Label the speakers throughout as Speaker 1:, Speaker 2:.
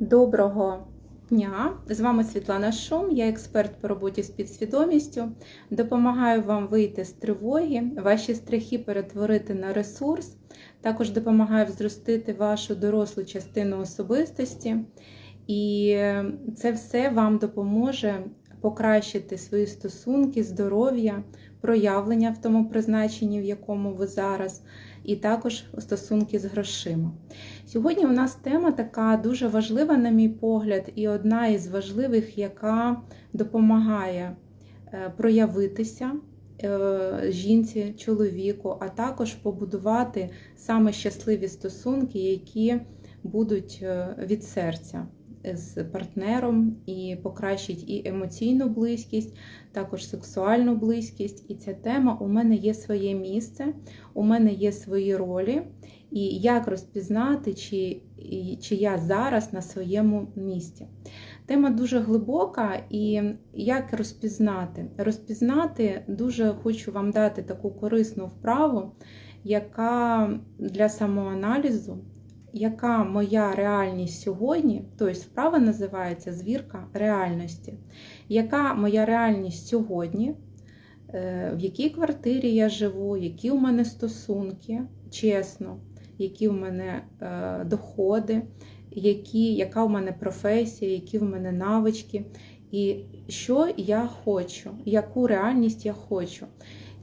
Speaker 1: Доброго дня! З вами Світлана Шум, я експерт по роботі з підсвідомістю. Допомагаю вам вийти з тривоги, ваші страхи перетворити на ресурс. Також допомагаю взростити вашу дорослу частину особистості. І це все вам допоможе покращити свої стосунки, здоров'я, проявлення в тому призначенні, в якому ви зараз, і також стосунки з грошима. Сьогодні у нас тема така дуже важлива, на мій погляд, і одна із важливих, яка допомагає е, проявитися е, жінці, чоловіку, а також побудувати саме щасливі стосунки, які будуть е, від серця з партнером і покращить і емоційну близькість, також сексуальну близькість. І ця тема у мене є своє місце, у мене є свої ролі. І як розпізнати, чи, чи я зараз на своєму місці. Тема дуже глибока, і як розпізнати? Розпізнати дуже хочу вам дати таку корисну вправу, яка для самоаналізу яка моя реальність сьогодні, тобто справа називається звірка реальності. Яка моя реальність сьогодні, е, в якій квартирі я живу, які у мене стосунки, чесно, які у мене е, доходи, які, яка у мене професія, які в мене навички, і що я хочу, яку реальність я хочу.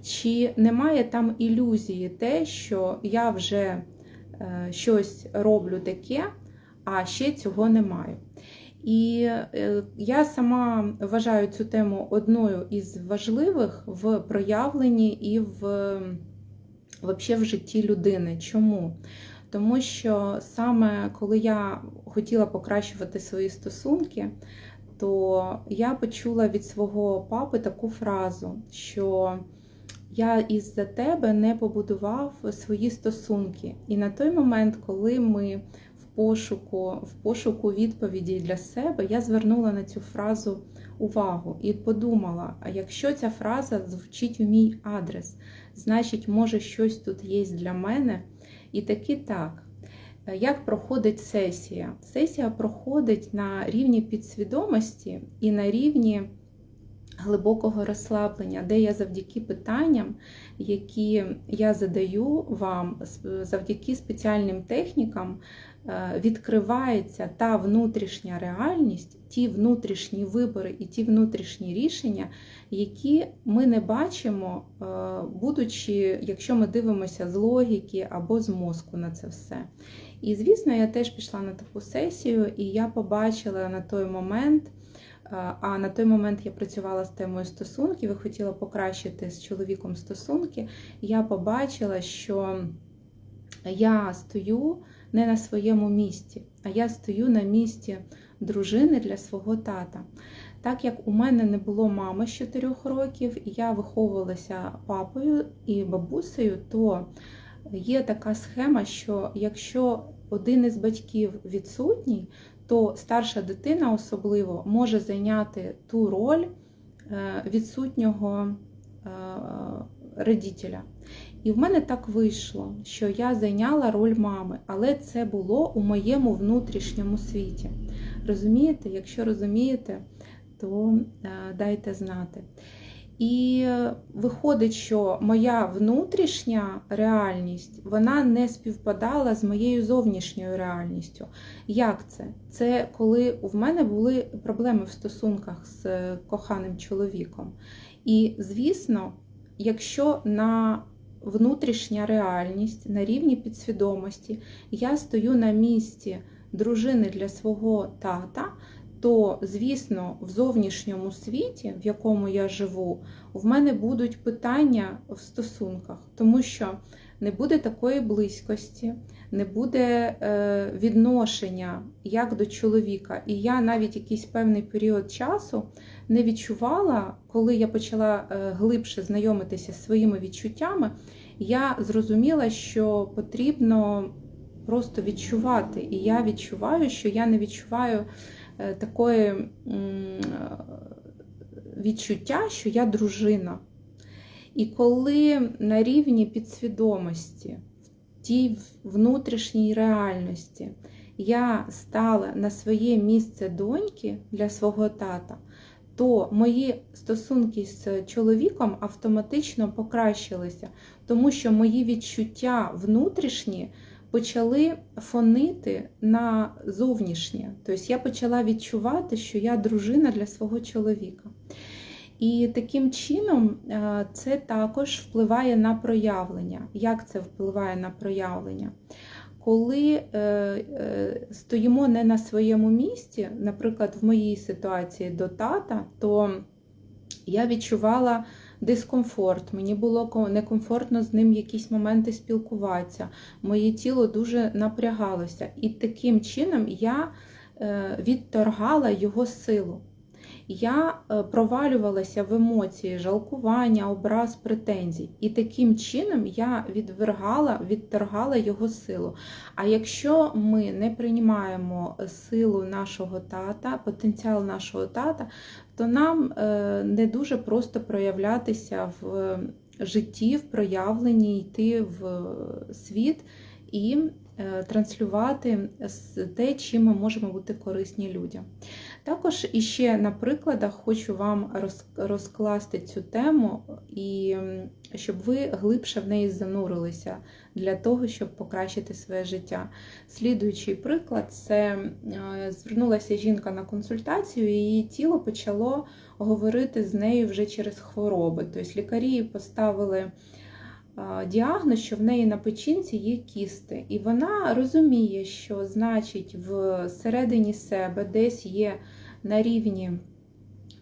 Speaker 1: Чи немає там ілюзії те, що я вже щось роблю таке, а ще цього не маю. І е, я сама вважаю цю тему одною із важливих в проявленні і в, вообще в житті людини. Чому? Тому що саме коли я хотіла покращувати свої стосунки, то я почула від свого папи таку фразу, що я із-за тебе не побудував свої стосунки. І на той момент, коли ми в пошуку, в пошуку відповіді для себе, я звернула на цю фразу увагу і подумала: а якщо ця фраза звучить у мій адрес, значить, може, щось тут є для мене. І таки так. Як проходить сесія? Сесія проходить на рівні підсвідомості і на рівні глибокого розслаблення, де я завдяки питанням, які я задаю вам, завдяки спеціальним технікам, е, відкривається та внутрішня реальність, ті внутрішні вибори і ті внутрішні рішення, які ми не бачимо, е, будучи, якщо ми дивимося з логіки або з мозку на це все. І, звісно, я теж пішла на таку сесію, і я побачила на той момент. А на той момент я працювала з темою стосунків і хотіла покращити з чоловіком стосунки. Я побачила, що я стою не на своєму місці, а я стою на місці дружини для свого тата. Так як у мене не було мами з 4 років, і я виховувалася папою і бабусею, то є така схема, що якщо один із батьків відсутній, то старша дитина особливо може зайняти ту роль е, відсутнього е, родителя. І в мене так вийшло, що я зайняла роль мами, але це було у моєму внутрішньому світі. Розумієте? Якщо розумієте, то е, дайте знати. І виходить, що моя внутрішня реальність вона не співпадала з моєю зовнішньою реальністю. Як це? Це коли в мене були проблеми в стосунках з коханим чоловіком. І, звісно, якщо на внутрішня реальність на рівні підсвідомості я стою на місці дружини для свого тата, то, звісно, в зовнішньому світі, в якому я живу, в мене будуть питання в стосунках, тому що не буде такої близькості, не буде е, відношення як до чоловіка. І я навіть якийсь певний період часу не відчувала, коли я почала е, глибше знайомитися зі своїми відчуттями, я зрозуміла, що потрібно просто відчувати. І я відчуваю, що я не відчуваю. Е, такої відчуття, що я дружина. І коли на рівні підсвідомості, в тій внутрішній реальності, я стала на своє місце доньки для свого тата, то мої стосунки з чоловіком автоматично покращилися, тому що мої відчуття внутрішні почали фонити на зовнішнє. Тобто я почала відчувати, що я дружина для свого чоловіка. І таким чином е, це також впливає на проявлення. Як це впливає на проявлення? Коли е, е, стоїмо не на своєму місці, наприклад, в моїй ситуації до тата, то я відчувала дискомфорт, мені було некомфортно з ним якісь моменти спілкуватися, моє тіло дуже напрягалося. І таким чином я відторгала його силу я е, провалювалася в емоції, жалкування, образ, претензій. І таким чином я відвергала, відторгала його силу. А якщо ми не приймаємо силу нашого тата, потенціал нашого тата, то нам е, не дуже просто проявлятися в житті, в проявленні, йти в світ і Е, транслювати те, чим ми можемо бути корисні людям. Також іще на прикладах хочу вам розкласти цю тему, і щоб ви глибше в неї занурилися для того, щоб покращити своє життя. Слідуючий приклад це е, звернулася жінка на консультацію, і її тіло почало говорити з нею вже через хвороби. Тобто лікарі поставили діагноз, що в неї на печінці є кісти, і вона розуміє, що значить всередині себе десь є на рівні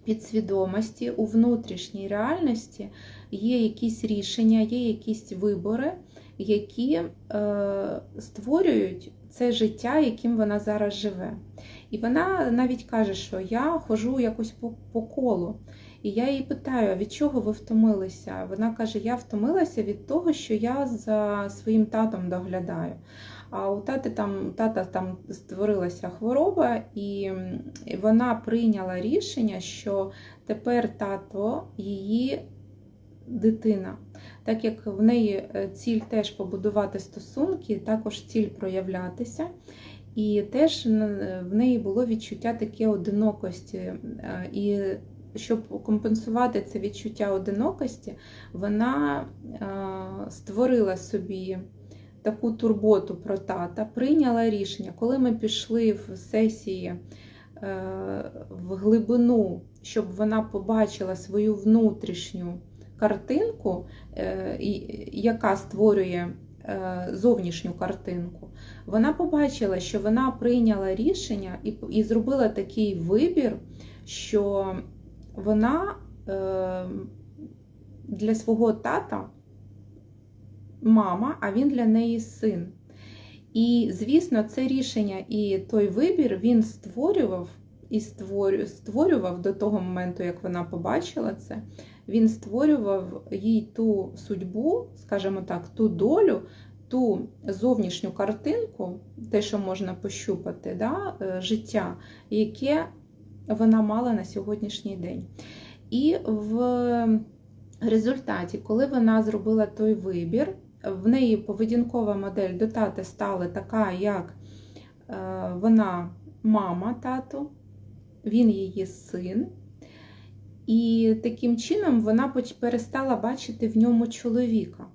Speaker 1: підсвідомості, у внутрішній реальності є якісь рішення, є якісь вибори, які е, створюють це життя, яким вона зараз живе. І вона навіть каже, що я хожу якось по, по колу. І я її питаю, від чого ви втомилися? Вона каже: Я втомилася від того, що я за своїм татом доглядаю. А у тати там тата там створилася хвороба, і вона прийняла рішення, що тепер тато її дитина. Так як в неї е, ціль теж побудувати стосунки, також ціль проявлятися. І теж в неї було відчуття таке одинокості. Е, і щоб компенсувати це відчуття одинокості, вона створила собі таку турботу про тата, прийняла рішення, коли ми пішли в сесії е, в глибину, щоб вона побачила свою внутрішню картинку, е, яка створює е, зовнішню картинку, вона побачила, що вона прийняла рішення і зробила такий вибір, що вона е, для свого тата мама, а він для неї син. І, звісно, це рішення і той вибір він створював і створював до того моменту, як вона побачила це, він створював їй ту судьбу, скажімо так, ту долю, ту зовнішню картинку, те, що можна пощупати, да, е, життя, яке вона мала на сьогоднішній день. І в результаті, коли вона зробила той вибір, в неї поведінкова модель до тати стала така, як е, вона мама тату, він її син. І таким чином вона перестала бачити в ньому чоловіка.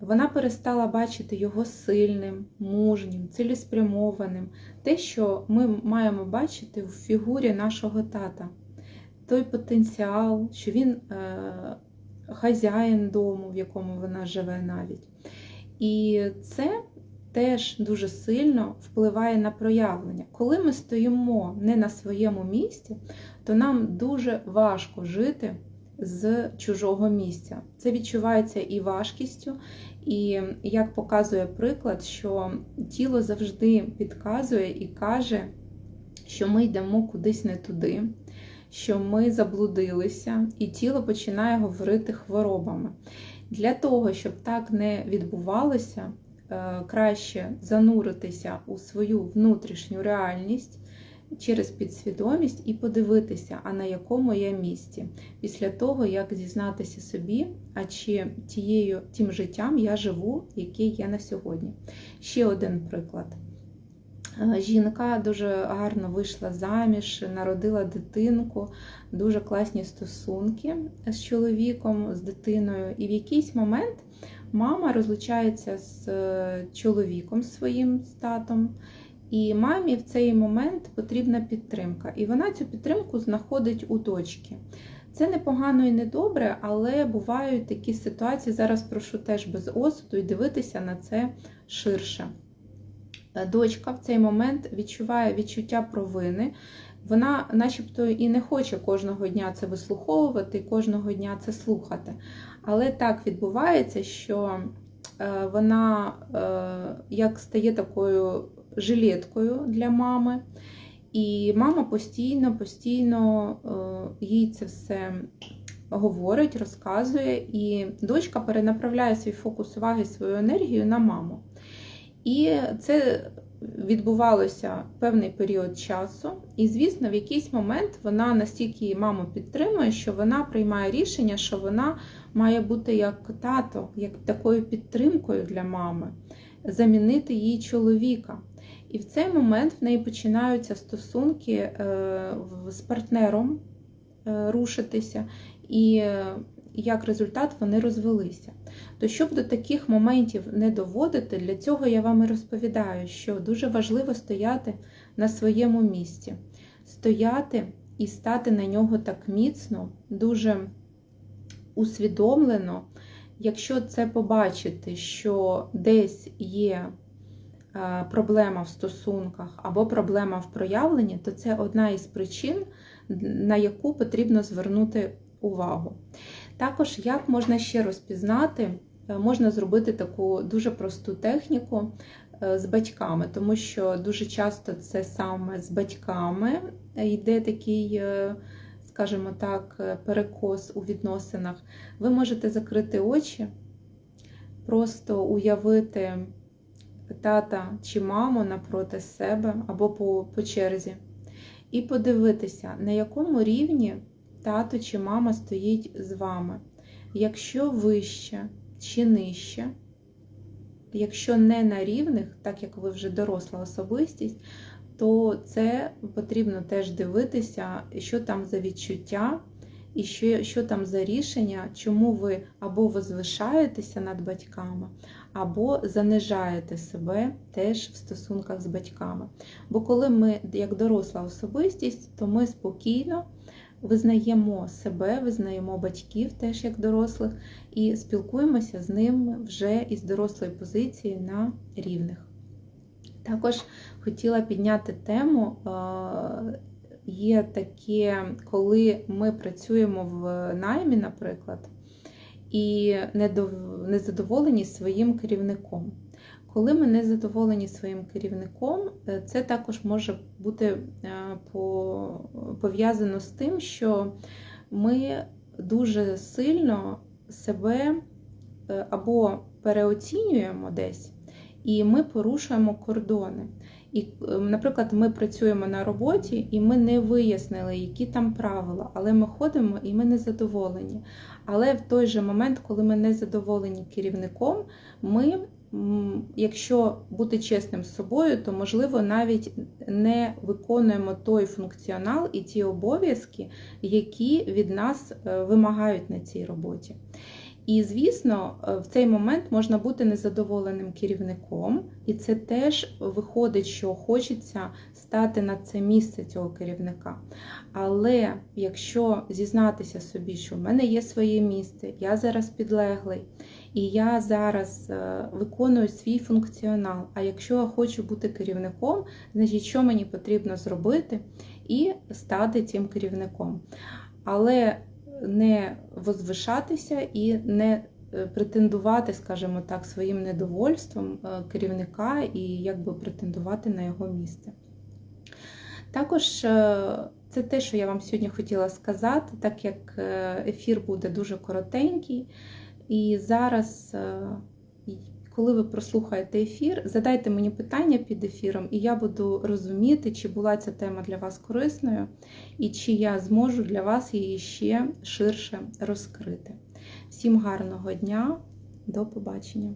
Speaker 1: Вона перестала бачити його сильним, мужнім, цілеспрямованим, те, що ми маємо бачити в фігурі нашого тата, той потенціал, що він е, хазяїн дому, в якому вона живе навіть. І це теж дуже сильно впливає на проявлення. Коли ми стоїмо не на своєму місці, то нам дуже важко жити з чужого місця. Це відчувається і важкістю, і як показує приклад, що тіло завжди підказує і каже, що ми йдемо кудись не туди, що ми заблудилися, і тіло починає говорити хворобами. Для того, щоб так не відбувалося, е, краще зануритися у свою внутрішню реальність через підсвідомість і подивитися, а на якому я місці, після того, як зізнатися собі, а чи тією, тим життям я живу, яке є на сьогодні. Ще один приклад. Е, Жінка дуже гарно вийшла заміж, народила дитинку, дуже класні стосунки з чоловіком, з дитиною. І в якийсь момент мама розлучається з е, чоловіком своїм з татом. І мамі в цей момент потрібна підтримка. І вона цю підтримку знаходить у дочки. Це не погано і не добре, але бувають такі ситуації. Зараз прошу теж без осуду і дивитися на це ширше. Е, Дочка в цей момент відчуває відчуття провини. Вона, начебто, і не хоче кожного дня це вислуховувати, кожного дня це слухати. Але так відбувається, що е, вона е, як стає такою жилеткою для мами. І мама постійно, постійно е, їй це все говорить, розказує, і дочка перенаправляє свій фокус уваги, свою енергію на маму. І це відбувалося певний період часу. І, звісно, в якийсь момент вона настільки маму підтримує, що вона приймає рішення, що вона має бути як тато, як такою підтримкою для мами, замінити її чоловіка. І в цей момент в неї починаються стосунки е, з партнером е, рушитися, і е, як результат вони розвелися. То щоб до таких моментів не доводити, для цього я вам і розповідаю, що дуже важливо стояти на своєму місці, стояти і стати на нього так міцно, дуже усвідомлено. Якщо це побачити, що десь є проблема в стосунках або проблема в проявленні, то це одна із причин, на яку потрібно звернути увагу. Також, як можна ще розпізнати, е, можна зробити таку дуже просту техніку е, з батьками, тому що дуже часто це саме з батьками йде такий, е, скажімо так, е, перекос у відносинах. Ви можете закрити очі, просто уявити тата чи маму напроти себе або по, по черзі, і подивитися, на якому рівні тато чи мама стоїть з вами. Якщо вище чи нижче, якщо не на рівних, так як ви вже доросла особистість, то це потрібно теж дивитися, що там за відчуття, і що, що там за рішення, чому ви або возвишаєтеся над батьками, або занижаєте себе теж в стосунках з батьками. Бо коли ми, як доросла особистість, то ми спокійно визнаємо себе, визнаємо батьків теж як дорослих, і спілкуємося з ним вже із дорослої позиції на рівних. Також хотіла підняти тему. Є таке, коли ми працюємо в наймі, наприклад, і не задоволені своїм керівником. Коли ми не задоволені своїм керівником, е, це також може бути е, пов'язано з тим, що ми дуже сильно себе е, або переоцінюємо десь, і ми порушуємо кордони. І, наприклад, ми працюємо на роботі, і ми не вияснили, які там правила, але ми ходимо і ми не задоволені. Але в той же момент, коли ми не задоволені керівником, ми якщо бути чесним з собою, то можливо навіть не виконуємо той функціонал і ті обов'язки, які від нас е, вимагають на цій роботі. І, звісно, е, в цей момент можна бути незадоволеним керівником, і це теж виходить, що хочеться стати на це місце цього керівника. Але якщо зізнатися собі, що в мене є своє місце, я зараз підлеглий, і я зараз е, виконую свій функціонал. А якщо я хочу бути керівником, значить, що мені потрібно зробити і стати цим керівником. Але не возвишатися і не е, претендувати, скажімо так, своїм недовольством е, керівника і якби претендувати на його місце. Також це те, що я вам сьогодні хотіла сказати, так як ефір буде дуже коротенький. І зараз, е, коли ви прослухаєте ефір, задайте мені питання під ефіром, і я буду розуміти, чи була ця тема для вас корисною, і чи я зможу для вас її ще ширше розкрити. Всім гарного дня, до побачення!